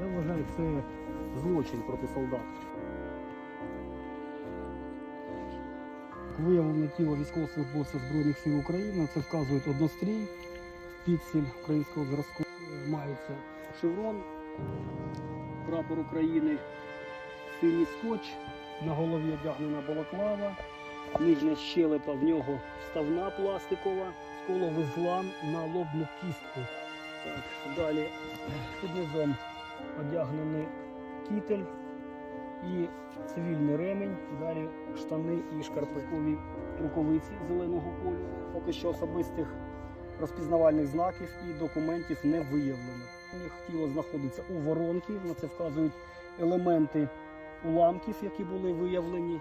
Я вважаю, це злочин проти солдат. Виявлено тіло військовослужбовця Збройних сил України. Це вказують однострій, піксель українського зразку. Мається шеврон, прапор України, синій скотч, на голові одягнена балаклава, нижня щелепа в нього вставна пластикова, сколовий злам на лобну кістку. Так, далі під низом одягнений кітель і цивільний ремень, далі штани і шкарпеткові рукавиці зеленого кольору. Поки що особистих розпізнавальних знаків і документів не виявлено. Них тіло знаходиться у воронці, на це вказують елементи уламків, які були виявлені,